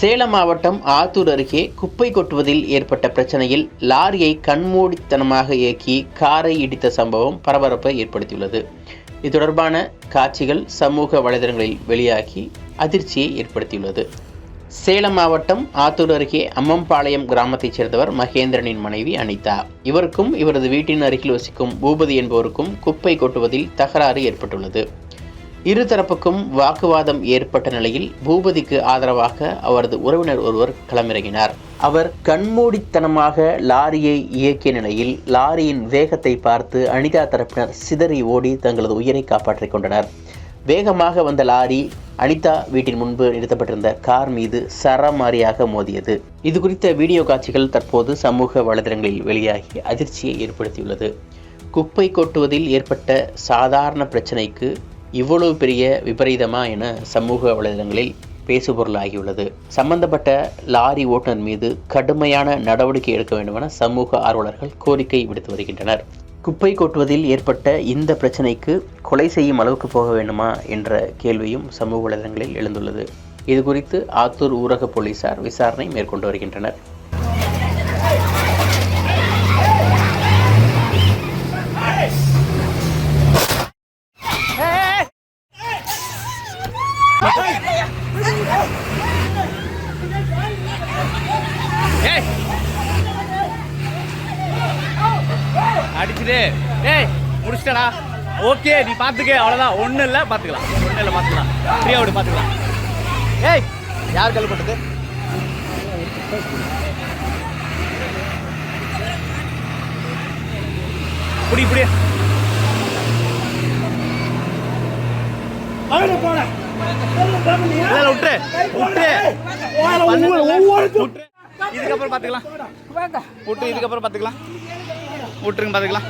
சேலம் மாவட்டம் ஆத்தூர் அருகே குப்பை கொட்டுவதில் ஏற்பட்ட பிரச்சனையில் லாரியை கண்மூடித்தனமாக இயக்கி காரை இடித்த சம்பவம் பரபரப்பை ஏற்படுத்தியுள்ளது. இது தொடர்பான காட்சிகள் சமூக வலைதளங்களில் வெளியாகி அதிர்ச்சியை ஏற்படுத்தியுள்ளது. சேலம் மாவட்டம் ஆத்தூர் அருகே அம்மம்பாளையம் கிராமத்தைச் சேர்ந்தவர் மகேந்திரனின் மனைவி அனிதா. இவருக்கும் இவரது வீட்டின் அருகில் வசிக்கும் பூபதி என்பவருக்கும் குப்பை கொட்டுவதில் தகராறு ஏற்பட்டுள்ளது. இருதரப்புக்கும் வாக்குவாதம் ஏற்பட்ட நிலையில் பூபதிக்கு ஆதரவாக அவரது உறவினர் ஒருவர் களமிறங்கினார். அவர் கண்மூடித்தனமாக லாரியை இயக்கிய நிலையில் லாரியின் வேகத்தை பார்த்து அனிதா தரப்பினர் சிதறி ஓடி தங்களது உயிரை காப்பாற்றிக் கொண்டனர். வேகமாக வந்த லாரி அனிதா வீட்டின் முன்பு நிறுத்தப்பட்டிருந்த கார் மீது சரமாரியாக மோதியது. இது குறித்த வீடியோ காட்சிகள் தற்போது சமூக வலைதளங்களில் வெளியாகி அதிர்ச்சியை ஏற்படுத்தியுள்ளது. குப்பை கொட்டுவதில் ஏற்பட்ட சாதாரண பிரச்சனைக்கு இவ்வளவு பெரிய விபரீதமா என சமூக வலைதளங்களில் பேசுபொருளாகியுள்ளது. சம்பந்தப்பட்ட லாரி ஓட்டுநர் மீது கடுமையான நடவடிக்கை எடுக்க வேண்டும் என சமூக ஆர்வலர்கள் கோரிக்கை விடுத்து வருகின்றனர். குப்பை கொட்டுவதில் ஏற்பட்ட இந்த பிரச்சனைக்கு கொலை செய்யும் அளவுக்கு போக வேண்டுமா என்ற கேள்வியும் சமூக வலைதளங்களில் எழுந்துள்ளது. இது குறித்து ஆத்தூர் ஊரக போலீசார் விசாரணை மேற்கொண்டு வருகின்றனர். ஏய். அடிச்சுடு. ஏய் முடிச்சிட்டடா. ஓகே நீ பார்த்துக்க அவ்வளோதான் ஒன்றும் இல்லை பார்த்துக்கலாம் ஒன்றும் இல்லை பார்த்துக்கலாம் ஃப்ரீயாக விடு பார்த்துக்கலாம் ஏய் யார் கல் போட்டது புடி புடி. போன. இல்ல, விட்டுரு விட்டுரு. இதுக்கப்புறம் பார்த்துக்கலாம் விட்டு இதுக்கப்புறம் பார்த்துக்கலாம் விட்டுருங்க பார்த்துக்கலாம்